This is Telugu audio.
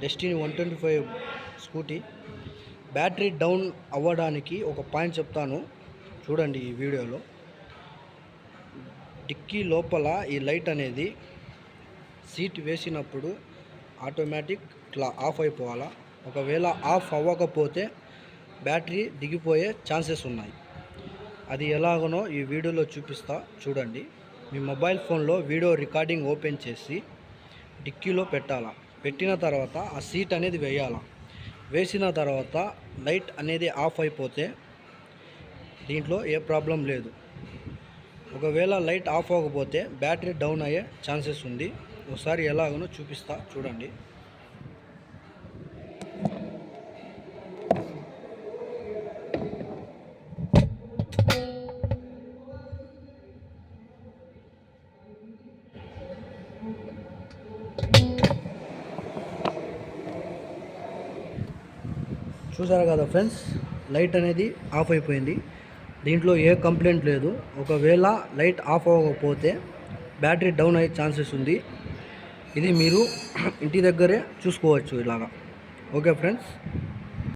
Destiny one twenty five scooty. Battery down అవ్వడానికి ఒక పాయింట్ చెప్తాను. చూడండి ఈ వీడియోలో. డిక్కీ లోపల ఈ లైట్ అనేది సీట్ వేసినప్పుడు ఆటోమేటిక్ ఇట్లా ఆఫ్ అయిపోవాలా? ఒకవేళ ఆఫ్ అవ్వకపోతే బ్యాటరీ దిగిపోయే ఛాన్సెస్ ఉన్నాయి. అది ఎలాగనో ఈ వీడియోలో చూపిస్తా. చూడండి. మీ మొబైల్ ఫోన్లో వీడియో రికార్డింగ్ ఓపెన్ చేసి డిక్కీలో పెట్టాలా? పెట్టిన తర్వాత ఆ సీట్ అనేది వేయాలా. వేసిన తర్వాత లైట్ అనేది ఆఫ్ అయిపోతే దీంట్లో ఏ ప్రాబ్లం లేదు. ఒకవేళ లైట్ ఆఫ్ అవ్వకపోతే బ్యాటరీ డౌన్ అయ్యే ఛాన్సెస్ ఉంది. ఒకసారి ఎలాగనో చూపిస్తా చూడండి. చూసారా కదా ఫ్రెండ్స్? లైట్ అనేది ఆఫ్ అయిపోయింది. దీంట్లో ఏ కంప్లైంట్ లేదు. ఒకవేళ లైట్ ఆఫ్ అవ్వకపోతే బ్యాటరీ డౌన్ అయ్యే ఛాన్సెస్ ఉంది. ఇది మీరు ఇంటి దగ్గరే చూసుకోవచ్చు ఇలాగా. Okay friends?